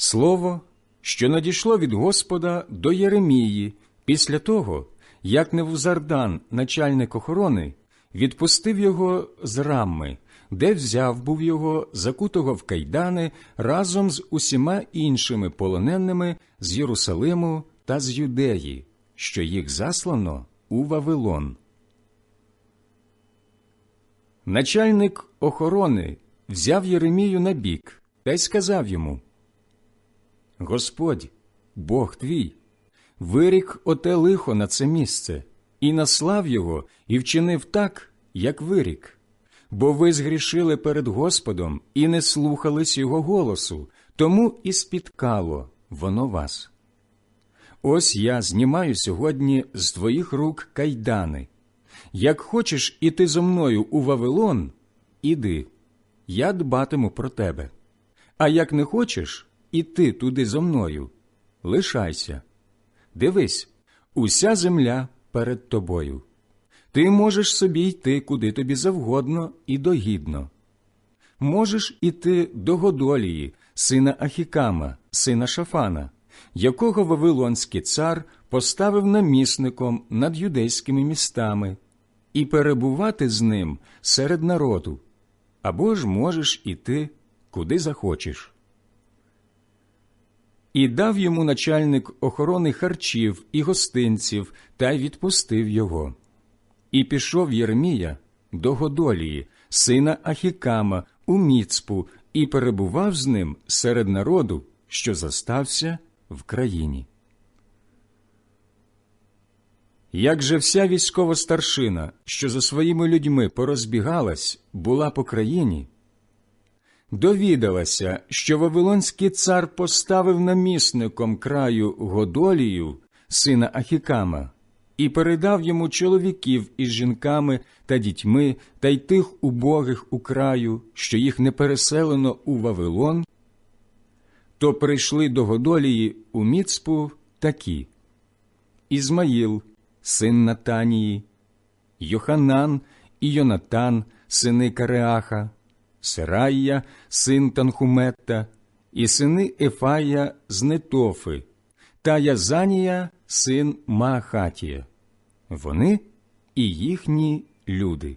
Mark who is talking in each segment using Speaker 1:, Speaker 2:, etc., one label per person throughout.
Speaker 1: Слово, що надійшло від Господа до Єремії після того, як Невузардан, начальник охорони, відпустив його з рамми, де взяв був його закутого в кайдани разом з усіма іншими полоненими з Єрусалиму та з Юдеї, що їх заслано у Вавилон. Начальник охорони взяв Єремію на бік та й сказав йому Господь, Бог твій, вирік оте лихо на це місце, і наслав його, і вчинив так, як вирік. Бо ви згрішили перед Господом і не слухались його голосу, тому і спіткало воно вас. Ось я знімаю сьогодні з твоїх рук кайдани. Як хочеш іти зо мною у Вавилон, іди, я дбатиму про тебе. А як не хочеш іти туди зо мною, лишайся. Дивись, уся земля перед тобою. Ти можеш собі йти куди тобі завгодно і догідно. Можеш іти до Годолії, сина Ахікама, сина Шафана, якого Вавилонський цар поставив намісником над юдейськими містами, і перебувати з ним серед народу, або ж можеш іти, куди захочеш. І дав йому начальник охорони харчів і гостинців та й відпустив його. І пішов Єрмія до Годолії, сина Ахікама, у Міцпу, і перебував з ним серед народу, що застався в країні. Як же вся військова старшина, що за своїми людьми порозбігалась, була по країні, довідалася, що Вавилонський цар поставив намісником краю Годолію, сина Ахікама, і передав йому чоловіків із жінками та дітьми та й тих убогих у краю, що їх не переселено у Вавилон, то прийшли до Годолії у Міцпу такі. Ізмаїл, син Натанії, Йоханан і Йонатан, сини Кареаха, Серайя, син Танхуметта, і сини Ефая з Нетофи, та Язанія, син Маахатія. Вони і їхні люди.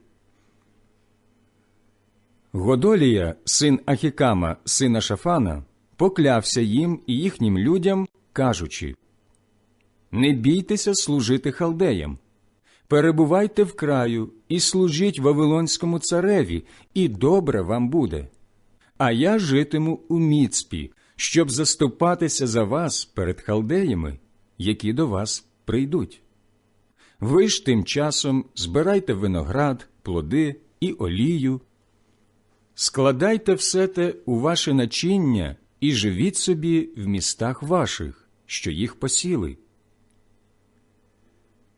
Speaker 1: Годолія, син Ахікама, сина Шафана, поклявся їм і їхнім людям, кажучи Не бійтеся служити халдеям, перебувайте в краю і служіть Вавилонському цареві, і добре вам буде. А я житиму у Міцпі, щоб заступатися за вас перед халдеями, які до вас прийдуть. Ви ж тим часом збирайте виноград, плоди і олію, складайте все те у ваше начиння і живіть собі в містах ваших, що їх посіли.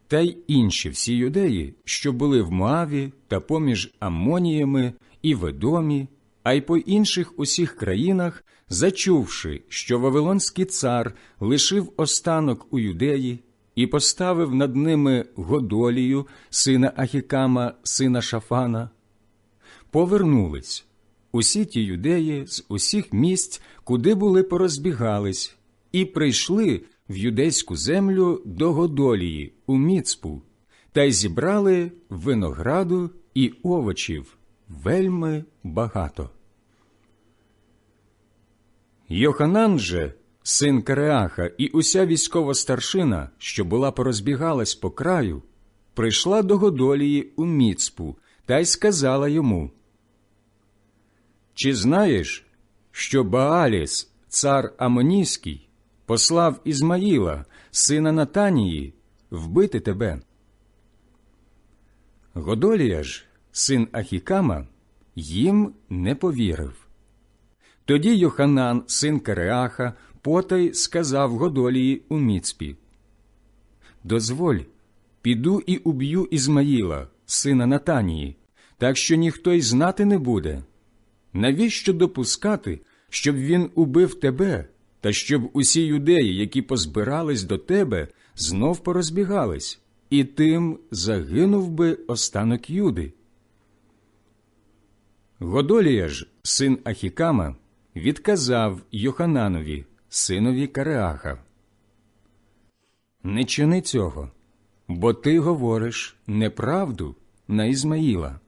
Speaker 1: Та й інші всі юдеї, що були в Моаві та поміж Амоніями і Ведомі, а й по інших усіх країнах, зачувши, що Вавилонський цар лишив останок у юдеї і поставив над ними Годолію, сина Ахікама, сина Шафана, повернулись усі ті юдеї з усіх місць, куди були порозбігались, і прийшли в юдейську землю до Годолії у Міцпу, та й зібрали винограду і овочів вельми багато. Йоханан же, син Кареаха, і уся військова старшина, що була порозбігалась по краю, прийшла до Годолії у Міцпу та й сказала йому Чи знаєш, що Бааліс, цар Амонійський, послав Ізмаїла, сина Натанії, вбити тебе? Годолія ж, син Ахікама, їм не повірив. Тоді Йоханан, син Кареаха, потай сказав Годолії у Міцпі Дозволь, піду і уб'ю Ізмаїла, сина Натанії, так що ніхто й знати не буде. Навіщо допускати, щоб він убив тебе, та щоб усі юдеї, які позбирались до тебе, знов порозбігались, і тим загинув би останок Юди? Годолія ж, син Ахікама, відказав Йохананові, синові Кареаха. Не чини цього, бо ти говориш неправду на Ізмаїла.